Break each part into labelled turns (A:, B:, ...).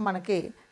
A: మనకి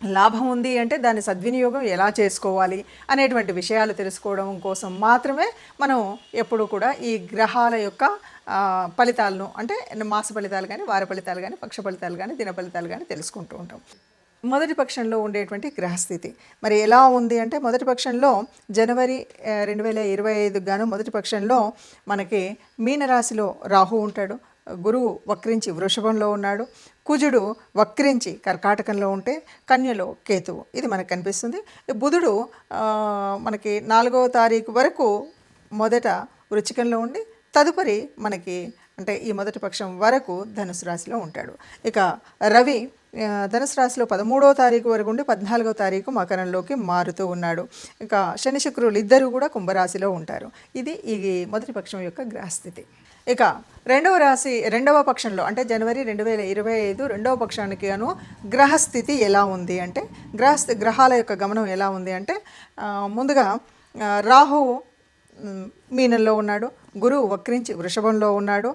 A: లాభం ఉంది అంటే దాని సద్వినియోగం ఎలా చేసుకోవాలి అనేటువంటి విషయాలు తెలుసుకోవడం కోసం మాత్రమే మనం ఎప్పుడు కూడా ఈ గ్రహాల యొక్క ఫలితాలను అంటే మాస ఫలితాలు కానీ వార ఫలితాలు కానీ పక్ష ఫలితాలు కానీ దిన ఫలితాలు కానీ తెలుసుకుంటూ ఉంటాం. మొదటి పక్షంలో ఉండేటువంటి గ్రహస్థితి. మరి ఎలా ఉంది అంటే మొదటి పక్షంలో జనవరి రెండు వేల ఇరవై ఐదు గాను మొదటి పక్షంలో మనకి మీనరాశిలో రాహు ఉంటాడు. గురువు వక్రించి వృషభంలో ఉన్నాడు. కుజుడు వక్రించి కర్కాటకంలో ఉంటే కన్యలో కేతువు. ఇది మనకు కనిపిస్తుంది. బుధుడు మనకి నాలుగవ తారీఖు వరకు మొదట వృచ్చికంలో ఉండి తదుపరి మనకి అంటే ఈ మొదటి పక్షం వరకు ధనుసు రాశిలో ఉంటాడు. ఇక రవి ధనుసు రాశిలో పదమూడవ తారీఖు వరకు ఉండి పద్నాలుగవ తారీఖు మకరంలోకి మారుతూ ఉన్నాడు. ఇక శని శుక్రులు ఇద్దరు కూడా కుంభరాశిలో ఉంటారు. ఇది ఈ మొదటి పక్షం యొక్క గ్రహస్థితి. ఇక రెండవ రాశి రెండవ పక్షంలో అంటే జనవరి రెండు వేల ఇరవై ఐదు రెండవ పక్షానికి అను గ్రహస్థితి ఎలా ఉంది అంటే గ్రహస్థి గ్రహాల యొక్క గమనం ఎలా ఉంది అంటే ముందుగా రాహు రాహువు మీనంలో ఉన్నాడు. గురువు వక్రించి వృషభంలో ఉన్నాడు.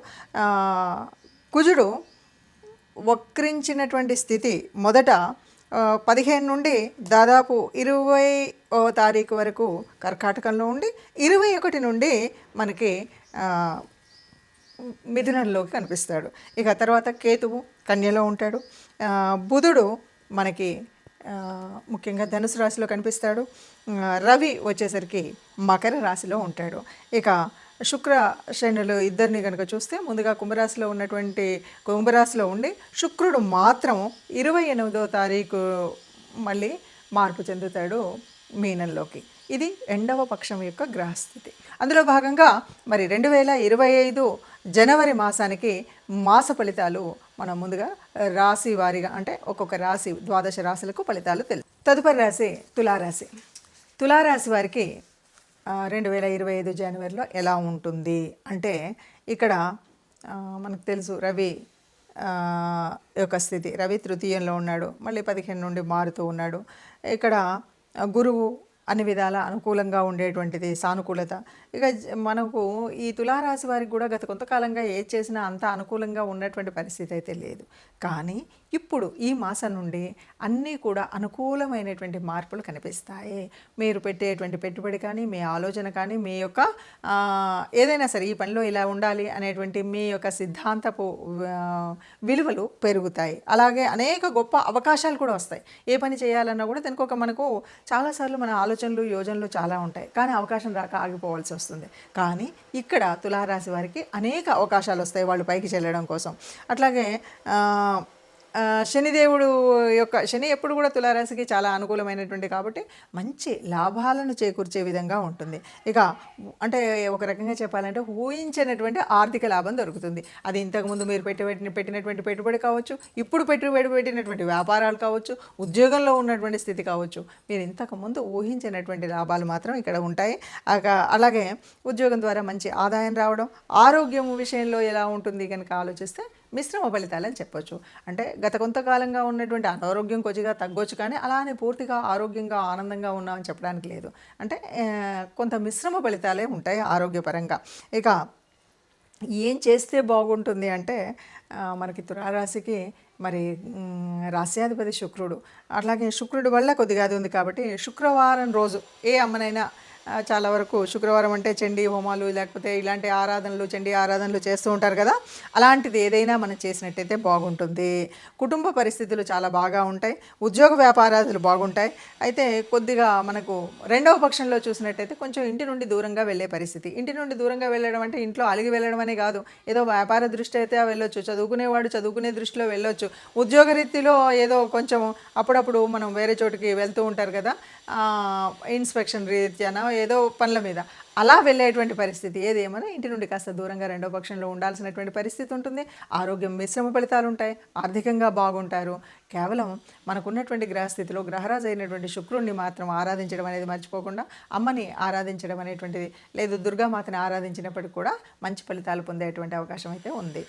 A: కుజుడు వక్రించినటువంటి స్థితి మొదట పదిహేను నుండి దాదాపు ఇరవై ఓ తారీఖు వరకు కర్కాటకంలో ఉండి ఇరవై ఒకటి నుండి మనకి మిథునంలోకి కనిపిస్తాడు. ఇక తర్వాత కేతువు కన్యలో ఉంటాడు. బుధుడు మనకి ముఖ్యంగా ధనుసు రాశిలో కనిపిస్తాడు. రవి వచ్చేసరికి మకర రాశిలో ఉంటాడు. ఇక శుక్ర శనులు ఇద్దరిని కనుక చూస్తే ముందుగా కుంభరాశిలో ఉన్నటువంటి కుంభరాశిలో ఉండి శుక్రుడు మాత్రం ఇరవై ఎనిమిదో తారీఖు మళ్ళీ మార్పు చెందుతాడు మీనంలోకి. ఇది రెండవ పక్షం యొక్క గ్రహస్థితి. అందులో భాగంగా మరి రెండు వేల ఇరవై ఐదు జనవరి మాసానికి మాస ఫలితాలు మనం ముందుగా రాశి వారిగా అంటే ఒక్కొక్క రాశి ద్వాదశ రాశులకు ఫలితాలు తెలుసు. తదుపరి రాశి తులారాశి. తులారాశి వారికి రెండు వేల ఇరవై ఐదు జనవరిలో ఎలా ఉంటుంది? అంటే ఇక్కడ మనకు తెలుసు రవి యొక్క స్థితి. రవి తృతీయంలో ఉన్నాడు మళ్ళీ పదిహేను నుండి మారుతూ ఉన్నాడు. ఇక్కడ గురువు అన్ని విధాల అనుకూలంగా ఉండేటువంటిది సానుకూలత. ఇక మనకు ఈ తులారాశి వారికి కూడా గత కొంతకాలంగా ఏది చేసినా అంత అనుకూలంగా ఉన్నటువంటి పరిస్థితి అయితే లేదు. కానీ ఇప్పుడు ఈ మాసం నుండి అన్నీ కూడా అనుకూలమైనటువంటి మార్పులు కనిపిస్తాయి. మీరు పెట్టేటువంటి పెట్టుబడి కానీ మీ ఆలోచన కానీ మీ యొక్క ఏదైనా సరే ఈ పనిలో ఇలా ఉండాలి అనేటువంటి మీ యొక్క సిద్ధాంతపు విలువలు పెరుగుతాయి. అలాగే అనేక గొప్ప అవకాశాలు కూడా వస్తాయి. ఏ పని చేయాలన్నా కూడా దానికి ఒక మనకు చాలాసార్లు మన ఆలోచనలు యోజనలు చాలా ఉంటాయి. కానీ అవకాశం రాక ఆగిపోవాల్సి వస్తుంది. కానీ ఇక్కడ తులారాశి వారికి అనేక అవకాశాలు వస్తాయి వాళ్ళు పైకి చెల్లడం కోసం. అట్లాగే శనిదేవుడు యొక్క శని ఎప్పుడు కూడా తులారాశికి చాలా అనుకూలమైనటువంటి కాబట్టి మంచి లాభాలను చేకూర్చే విధంగా ఉంటుంది. ఇక అంటే ఒక రకంగా చెప్పాలంటే ఊహించినటువంటి ఆర్థిక లాభం దొరుకుతుంది. అది ఇంతకుముందు మీరు పెట్టి పెట్టినటువంటి పెట్టుబడి కావచ్చు ఇప్పుడు పెట్టుబడి పెట్టినటువంటి వ్యాపారాలు కావచ్చు ఉద్యోగంలో ఉన్నటువంటి స్థితి కావచ్చు మీరు ఇంతకుముందు ఊహించినటువంటి లాభాలు మాత్రం ఇక్కడ ఉంటాయి. అలాగే ఉద్యోగం ద్వారా మంచి ఆదాయం రావడం ఆరోగ్యం విషయంలో ఎలా ఉంటుంది కనుక ఆలోచిస్తే మిశ్రమ ఫలితాలని చెప్పొచ్చు. అంటే గత కొంతకాలంగా ఉన్నటువంటి అనారోగ్యం కొద్దిగా తగ్గొచ్చు కానీ అలానే పూర్తిగా ఆరోగ్యంగా ఆనందంగా ఉన్నామని చెప్పడానికి లేదు. అంటే కొంత మిశ్రమ ఫలితాలే ఉంటాయి ఆరోగ్యపరంగా. ఇక ఏం చేస్తే బాగుంటుంది అంటే మనకి తులారాశికి మరి రాశ్యాధిపతి శుక్రుడు. అట్లాగే శుక్రుడు వల్ల కొద్దిగా అది ఉంది కాబట్టి శుక్రవారం రోజు ఏ అమ్మనైనా చాలా వరకు శుక్రవారం అంటే చండీ హోమాలు లేకపోతే ఇలాంటి ఆరాధనలు చండీ ఆరాధనలు చేస్తూ ఉంటారు కదా అలాంటిది ఏదైనా మనం చేసినట్టయితే బాగుంటుంది. కుటుంబ పరిస్థితులు చాలా బాగా ఉంటాయి ఉద్యోగ వ్యాపారాలు బాగుంటాయి. అయితే కొద్దిగా మనకు రెండవ పక్షంలో చూసినట్టయితే కొంచెం ఇంటి నుండి దూరంగా వెళ్ళే పరిస్థితి. ఇంటి నుండి దూరంగా వెళ్ళడం అంటే ఇంట్లో అలిగి వెళ్ళడం అనే కాదు ఏదో వ్యాపార దృష్టి అయితే వెళ్ళొచ్చు చదువుకునేవాడు చదువుకునే దృష్టిలో వెళ్ళొచ్చు. ఉద్యోగ రీతిలో ఏదో కొంచెం అప్పుడప్పుడు మనం వేరే చోటుకి వెళ్తూ ఉంటారు కదా ఇన్స్పెక్షన్ రీత్యాన ఏదో పనుల మీద. అలా వెళ్ళేటువంటి పరిస్థితి. ఏదేమైనా ఇంటి నుండి కాస్త దూరంగా రెండో పక్షంలో ఉండాల్సినటువంటి పరిస్థితి ఉంటుంది. ఆరోగ్యం మిశ్రమ ఫలితాలు ఉంటాయి. ఆర్థికంగా బాగుంటారు. కేవలం మనకున్నటువంటి గ్రహస్థితిలో గ్రహరాజు అయినటువంటి శుక్రుణ్ణి మాత్రం ఆరాధించడం అనేది మర్చిపోకుండా అమ్మని ఆరాధించడం అనేటువంటిది లేదు దుర్గామాతని ఆరాధించినప్పటికీ కూడా మంచి ఫలితాలు పొందేటువంటి అవకాశం అయితే ఉంది.